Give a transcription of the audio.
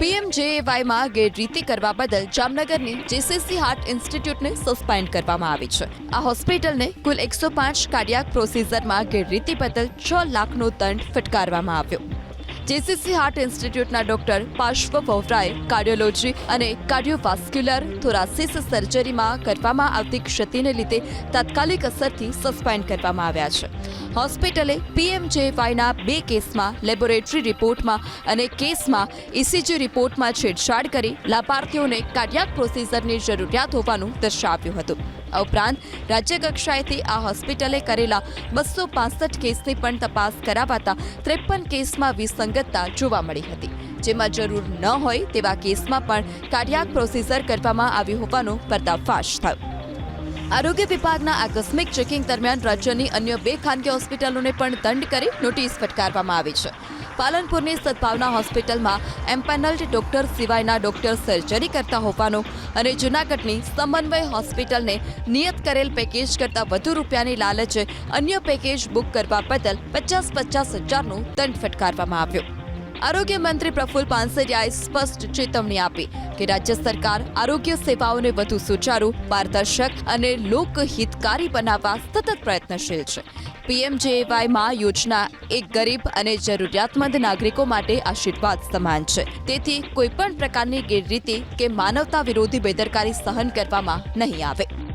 પીએમજેએવાયમાં ગેરરીતિ કરવા બદલ જામનગરની જેસીસી હાર્ટ ઇન્સ્ટિટ્યૂટને સસ્પેન્ડ કરવામાં આવી છે. આ હોસ્પિટલને કુલ એકસો પાંચ કાર્ડિયાક પ્રોસીઝરમાં ગેરરીતિ બદલ છ લાખનો દંડ ફટકારવામાં આવ્યો. જેસીસી હાર્ટ ઇન્સ્ટિટ્યૂટના ડોક્ટર પાર્શ્વ વોવરાએ કાર્ડિયોલોજી અને કાર્ડિયોવાસ્ક્યુલર થોરાસિસ સર્જરીમાં કરવામાં આવતી ક્ષતિને લીધે તાત્કાલિક અસરથી સસ્પેન્ડ કરવામાં આવ્યા છે. હોસ્પિટલે પીએમજેવાયના બે કેસમાં લેબોરેટરી રિપોર્ટમાં અને કેસમાં ઇસીજી રિપોર્ટમાં છેડછાડ કરી લાભાર્થીઓને કાર્ડિયાક પ્રોસિઝરની જરૂરિયાત હોવાનું દર્શાવ્યું હતું. આ ઉપરાંત રાજ્ય કક્ષાએથી આ હોસ્પિટલે કરેલા બસો પાસઠ કેસની પણ તપાસ કરાવાતા ત્રેપન કેસમાં વિસંગતતા જોવા મળી હતી. જેમાં જરૂર ન હોય તેવા કેસમાં પણ કાર્ડિયાક પ્રોસીઝર કરવામાં આવ્યું હોવાનો પર્દાફાશ થયો. આરોગ્ય વિભાગના આકસ્મિક ચેકિંગ દરમિયાન રાજ્યની અન્ય બે ખાનગી હોસ્પિટલોને પણ દંડ કરી નોટિસ ફટકારવામાં આવી છે. પાલનપુરની સદભાવના હોસ્પિટલમાં એમ્પેનલ્ડ ડોક્ટર સિવાયના ડોક્ટર સર્જરી કરતા હોવાનો અને જૂનાગઢની સમન્વય હોસ્પિટલને નિયત કરેલ પેકેજ કરતાં વધુ રૂપિયાની લાલચે અન્ય પેકેજ બુક કરવા બદલ પચાસ પચાસ હજારનો દંડ ફટકારવામાં આવ્યો. આરોગ્ય મંત્રી પ્રફુલ પાનસરિયાએ સ્પષ્ટ ચેતવણી આપી કે રાજ્ય સરકાર આરોગ્ય સેવાઓને વધુ સુચારુ, પારદર્શક અને લોકહિતકારી બનાવવા સતત પ્રયત્નશીલ છે. પીએમજેએવાયમાં યોજના એક ગરીબ અને જરૂરિયાતમંદ નાગરિકો માટે આશીર્વાદ સમાન છે. તેથી કોઈપણ પ્રકારની ગેરરીતિ કે માનવતા વિરોધી બેદરકારી સહન કરવામાં નહીં આવે.